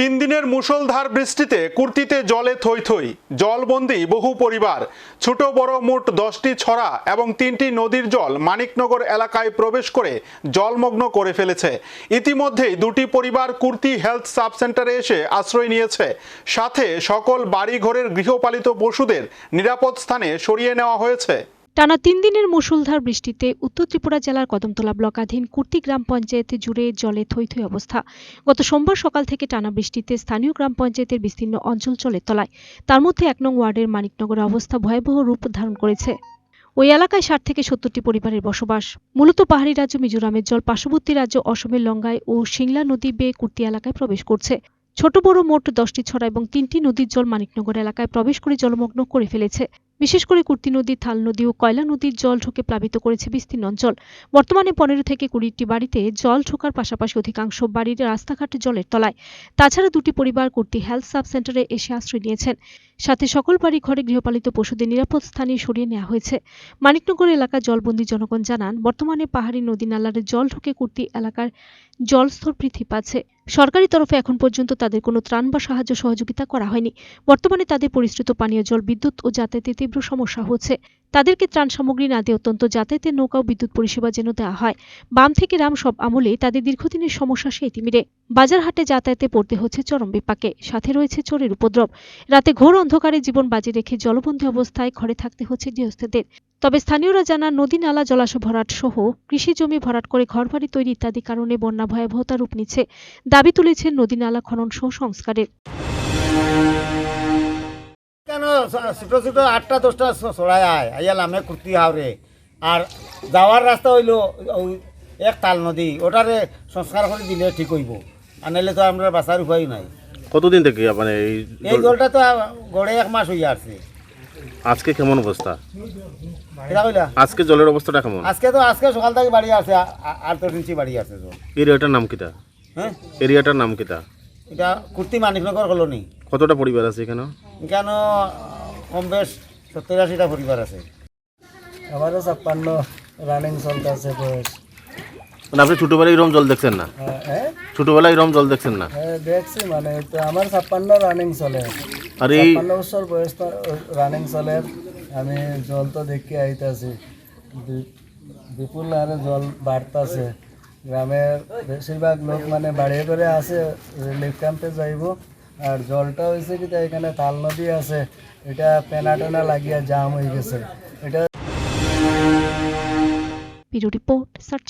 তিন দিনের মুষলধার বৃষ্টিতে কুর্তিতে জলে থই থই, জলবন্দি বহু পরিবার, ছোট বড় মোট দশটি ছড়া এবং তিনটি নদীর জল মানিকনগর এলাকায় প্রবেশ করে জলমগ্ন করে ফেলেছে। ইতিমধ্যেই দুটি পরিবার কুর্তি হেলথ সাব সেন্টারে এসে আশ্রয় নিয়েছে। সাথে সকল বাড়িঘরের গৃহপালিত পশুদের নিরাপদ স্থানে সরিয়ে নেওয়া হয়েছে। টানা তিন দিনের মুষলধার বৃষ্টিতে উত্তর ত্রিপুরা জেলার কদমতলা ব্লকাধীন কুর্তি গ্রাম পঞ্চায়েতে জুড়ে জলে থই অবস্থা। গত সোমবার সকাল থেকে টানা বৃষ্টিতে স্থানীয় গ্রাম পঞ্চায়েতের বিস্তীর্ণ অঞ্চল জলের তলায়। তার মধ্যে এক নং ওয়ার্ডের মানিকনগরের অবস্থা ভয়াবহ রূপ ধারণ করেছে। ওই এলাকায় ষাট থেকে সত্তরটি পরিবারের বসবাস। মূলত পাহাড়ি রাজ্য মিজোরামের জল পার্শ্ববর্তী রাজ্য অসমের লঙ্গায় ও সিংলা নদী বেয়ে কুর্তি এলাকায় প্রবেশ করছে। ছোট বড় মোট দশটি ছড়া এবং তিনটি নদীর জল মানিকনগর এলাকায় প্রবেশ করে জলমগ্ন করে ফেলেছে। বিশেষ করে কুর্তি নদী, থাল নদী ও কয়লা নদীর জল ঢুকে প্লাবিত করেছে বিস্তীর্ণ অঞ্চল। বর্তমানে পনেরো থেকে কুড়িটি বাড়িতে জল ঢোকার পাশাপাশি অধিকাংশ বাড়ির রাস্তাঘাট জলের তলায়। তাছাড়া দুটি পরিবার কুর্তি হেলথ সাব সেন্টারে এসে আশ্রয় নিয়েছেন। সাথে সকল বাড়ি ঘরে গৃহপালিত পশুদের নিরাপদ স্থানে সরিয়ে নেওয়া হয়েছে। মানিকনগর এলাকার জলবন্দী জনগণ জানান, বর্তমানে পাহাড়ি নদী নালার জল ঢুকে কুর্তি এলাকার জলস্তর বৃদ্ধি পাচ্ছে। সরকারি তরফে এখন পর্যন্ত তাদের কোনো ত্রাণ বা সাহায্য সহযোগিতা করা হয়নি। বর্তমানে তাদের পরিশ্রুত পানীয় জল, বিদ্যুৎ ও যাতায়াতে তীব্র সমস্যা হচ্ছে। তাদেরকে ত্রাণ সামগ্রী না দিয়ে অত্যন্ত যাতায়াতের নৌকা ও বিদ্যুৎ পরিষেবা যেন দেওয়া হয়। বাম থেকে রাম সব আমলে তাদের দীর্ঘদিনের সমস্যা সে ইতিমিরে বাজার হাটে যাতায়াতে পড়তে হচ্ছে চরম বিপাকে। সাথে রয়েছে চোরের উপদ্রব। রাতে ঘোর অন্ধকারে জীবন বাজি রেখে জলবন্দী অবস্থায় ঘরে থাকতে হচ্ছে গৃহস্থদের। তবে স্থানীয়রা জানান, নদী নালা, জলাশয় ভরাট সহ কৃষি জমি ভরাট করে ঘরবাড়ি তৈরি ইত্যাদি কারণে বন্যা ভয়াবহতা রূপ নিচ্ছে। দাবি তুলেছেন নদী নালা খনন সহ সংস্কারের। ছোট ছোট আটটা দশটা ছড়াই আয় আইয়া লামে কুর্তি হাওরে আর যাওয়ার রাস্তা হইল এক তাল নদী। ওটারে সংস্কার করে দিলে ঠিক হইব। আর নাহলে তো আমরা বাঁচার উপায় নাই। কতদিন থেকে মানে এই এই জল- জলটা তো গড়ে এক মাস হইয়া আসছে আজকে কেমন অবস্থা আজকে জলের অবস্থাটা কেমন? আজকে তো আজকে সকাল থেকে বাড়ি আছে আ- আ- আট দশ ইঞ্চি বাড়ি আছে জল। এরিয়াটার নাম কিতা? হ্যাঁ এরিয়াটার নাম কিতা? এটা কুর্তি মানিকনগর কলোনি। কতটা পরিবার আছে এখানে কেন কম বেশ সত্তর আশিটা পরিবার আছে। আমারও ছাপ্পান্ন রানিং চলতেছে বয়স মানে আপনি ছোটবেলায় এরকম জল দেখছেন না? হ্যাঁ, হ্যাঁ। ছোটবেলায় এরকম জল দেখছেন না? হ্যাঁ, দেখছি মানে তো আমার ছাপ্পান্ন রানিং চলে। আর এই ছাপ্পান্ন বছর বয়স তো রানিং চলে। আমি জল তো দেখে আইতাছি। বিপুল আরে জল বাড়তাছে। গ্রামের বেশিরভাগ লোক মানে বাড়িয়ে করে আছে রিলিফ ক্যাম্পে যাইব। আর জলটা হয়েছে কি এখানে তাল নদী আছে, এটা পেনা টেনা লাগিয়ে জাম হয়ে গেছে। এটা রিপোর্ট সার্চ